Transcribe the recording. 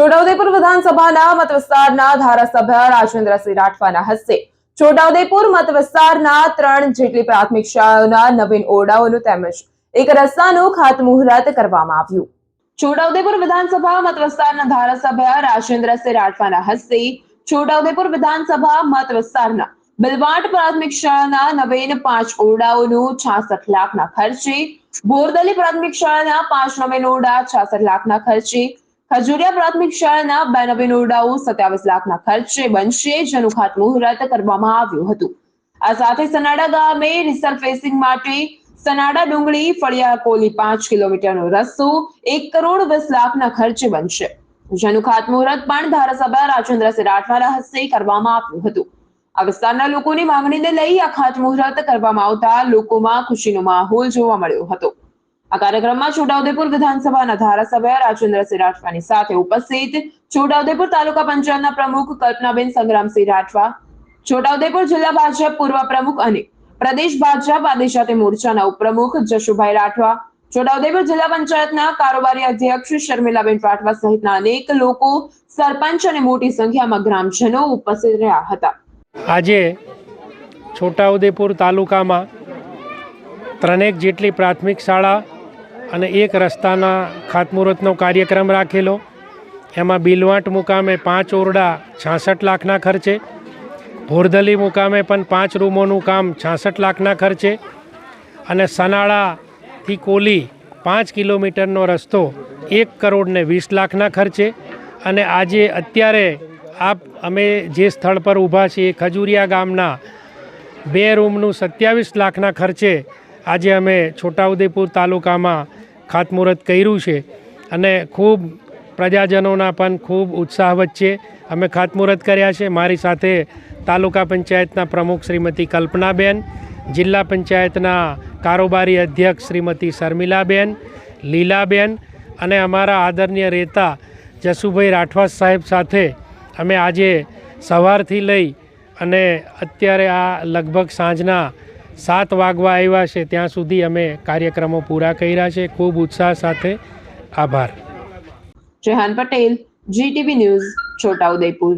છોટાઉદેપુર વિધાનસભાના મત વિસ્તારના ધારાસભ્ય રાજેન્દ્રસિંહ રાઠવાના હસ્તે છોટાઉદેપુર મત વિસ્તારના ત્રણ જેટલી પ્રાથમિક શાળાઓના નવીન ઓરડાઓનું તેમજ એક રસ્તાનું ખાતમુહૂર્ત કરવામાં આવ્યું. છોટાઉદેપુર વિધાનસભા મત વિસ્તારના ધારાસભ્ય રાજેન્દ્રસિંહ રાઠવાના હસ્તે છોટાઉદેપુર વિધાનસભા મત વિસ્તારના બિલવાટ પ્રાથમિક શાળાના નવીન પાંચ ઓરડાઓનું છાસઠ લાખના ખર્ચે, બોરદલી પ્રાથમિક શાળાના પાંચ નવીન ઓરડા છાસઠ લાખના ખર્ચે ખજુરિયા પ્રાથમિક શાળાના બે નવીન ઓરડાઓ સત્યાવીસ લાખના ખર્ચે બનશે, જેનું ખાતમુહૂર્ત કરવામાં આવ્યું હતું. આ સાથે સનાડા ગામે રિસરફેસિંગ માટે સનાડા ડુંગળી, ફળિયા કોલી પાંચ કિલોમીટરનો રસ્તો, એક કરોડ વીસ લાખના ખર્ચે બનશે. જેનું ખાતમુહૂર્ત પણ ધારાસભ્ય રાજેન્દ્રસિંહ રાઠવાના હસ્તે કરવામાં આવ્યું હતું. આ વિસ્તારના લોકોની માંગણીને લઈ આ ખાતમુહૂર્ત કરવામાં આવતા લોકોમાં ખુશીનો માહોલ જોવા મળ્યો હતો. આ કાર્યક્રમમાં છોટાઉદેપુર વિધાનસભાના ધારાસભ્ય રાજેન્દ્રસિંહ રાઠવાની સાથે ઉપસ્થિત છોટાઉદેપુર તાલુકા પંચાયતના પ્રમુખ કલ્પનાબેન સંગ્રામસિંહ રાઠવા, છોટાઉદેપુર જિલ્લા ભાજપ પૂર્વ પ્રમુખ અને પ્રદેશ ભાજપ આદિજાતિ મોરચાના ઉપપ્રમુખ જશુભાઈ રાઠવા, છોટાઉદેપુર જિલ્લા પંચાયતના કારોબારી અધ્યક્ષ શર્મિલાબેન રાઠવા સહિતના અનેક લોકો, સરપંચ અને મોટી સંખ્યામાં ગ્રામજનો ઉપસ્થિત રહ્યા હતા. આજે છોટાઉદેપુર તાલુકામાં ત્રણેક જેટલી પ્રાથમિક શાળા અને એક રસ્તાના ખાતમુહૂર્તનો કાર્યક્રમ રાખેલો. એમાં બિલવાટ મુકામે પાંચ ઓરડા છાસઠ લાખના ખર્ચે ભોરદલી મુકામે પણ પાંચ રૂમોનું કામ છાસઠ લાખના ખર્ચે અને સનાળાથી કોલી પાંચ કિલોમીટરનો રસ્તો એક કરોડને વીસ લાખના ખર્ચે. અને આજે અત્યારે આપ, અમે જે સ્થળ પર ઊભા છીએ ખજુરિયા ગામના બે રૂમનું સત્યાવીસ લાખના ખર્ચે આજે અમે છોટાઉદેપુર તાલુકામાં ખાતમુહૂર્ત કર્યું છે અને ખૂબ પ્રજાજનોના પણ ખૂબ ઉત્સાહ વચ્ચે અમે ખાતમુહૂર્ત કર્યા છે. મારી સાથે તાલુકા પંચાયતના પ્રમુખ શ્રીમતી કલ્પનાબેન, જિલ્લા પંચાયતના કારોબારી અધ્યક્ષ શ્રીમતી શર્મિલાબેન, લીલાબેન અને અમારા આદરણીય રહેતા જસુભાઈ રાઠવા સાહેબ સાથે અમે આજે સવારથી લઈ અને અત્યારે આ લગભગ સાંજના સાત વાગવા આવ્યા છે, ત્યાં સુધી અમે કાર્યક્રમો પૂરા કર્યા છે. ખૂબ ઉત્સાહ સાથે આભાર. Jahan Patel GTV news Chhotaudepur